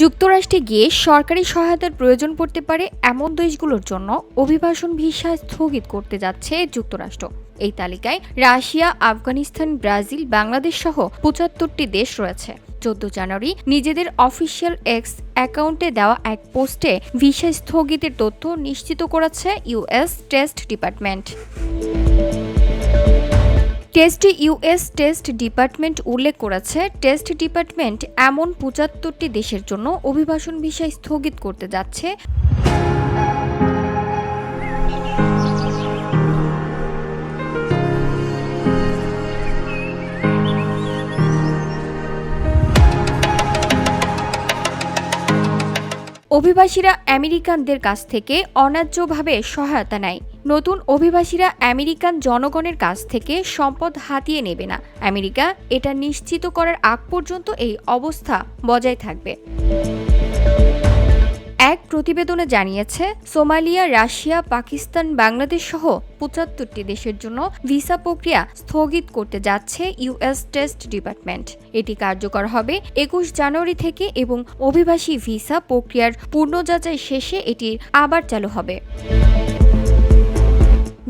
যুক্তরাষ্ট্রে গিয়ে সরকারি সহায়তার প্রয়োজন পড়তে পারে এমন দেশগুলোর জন্য অভিবাসন ভিসা স্থগিত করতে যাচ্ছে যুক্তরাষ্ট্র। এই তালিকায় রাশিয়া, আফগানিস্তান, ব্রাজিল, বাংলাদেশ সহ পঁচাত্তরটি দেশ রয়েছে। চোদ্দ জানুয়ারি নিজেদের অফিসিয়াল এক্স অ্যাকাউন্টে দেওয়া এক পোস্টে ভিসা স্থগিতের তথ্য নিশ্চিত করেছে ইউএস টেস্ট ডিপার্টমেন্ট। টেস্টে ইউএস টেস্ট ডিপার্টমেন্ট উল্লেখ করেছে, টেস্ট ডিপার্টমেন্ট এমন পঁচাত্তরটি দেশের জন্য অভিবাসন ভিসা স্থগিত করতে যাচ্ছে। অভিবাসীরা আমেরিকানদের কাছ থেকে অন্যায্যভাবে সহায়তা নেয়। নতুন অভিবাসীরা আমেরিকান জনগণের কাছ থেকে সম্পদ হাতিয়ে নেবে না। আমেরিকা এটা নিশ্চিত করার আগ পর্যন্ত এই অবস্থা বজায় থাকবে। এক প্রতিবেদনে জানিয়েছে, সোমালিয়া, রাশিয়া, পাকিস্তান, বাংলাদেশ সহ পঁচাত্তরটি দেশের জন্য ভিসা প্রক্রিয়া স্থগিত করতে যাচ্ছে ইউএস টেস্ট ডিপার্টমেন্ট। এটি কার্যকর হবে একুশ জানুয়ারি থেকে এবং অভিবাসী ভিসা প্রক্রিয়ার পূর্ণ যাচাই শেষে এটি আবার চালু হবে।